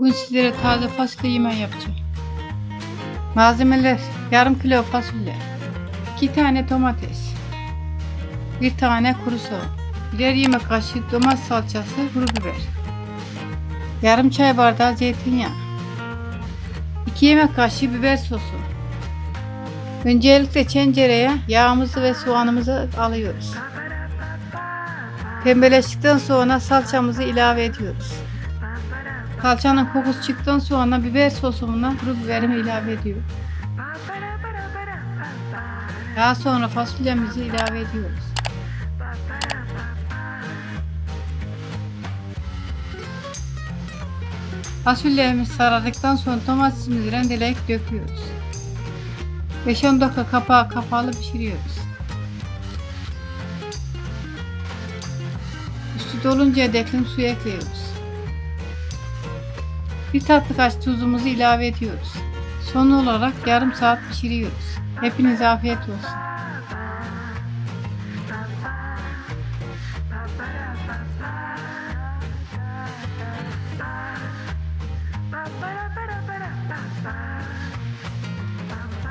Bugün sizlere taze fasulye yemeği yapacağım. Malzemeler yarım kilo fasulye, 2 tane domates, 1 tane kuru soğan, birer yemek kaşığı domates salçası, kuru biber, yarım çay bardağı zeytinyağı, 2 yemek kaşığı biber sosu. Öncelikle tencereye yağımızı ve soğanımızı alıyoruz. Pembeleştikten sonra salçamızı ilave ediyoruz. Salçanın kokusu çıktıktan sonra biber sosumuna kuru biberimi ilave ediyorum. Daha sonra fasulyemizi ilave ediyoruz. Fasulyemiz sarardıktan sonra domatesimizi rendeleyip döküyoruz. 5-10 dakika kapağı kapalı pişiriyoruz. Üstü doluncaya dek suyu ekliyoruz. Bir tatlı kaş tuzumuzu ilave ediyoruz. Son olarak yarım saat pişiriyoruz. Hepinize afiyet olsun. Bye.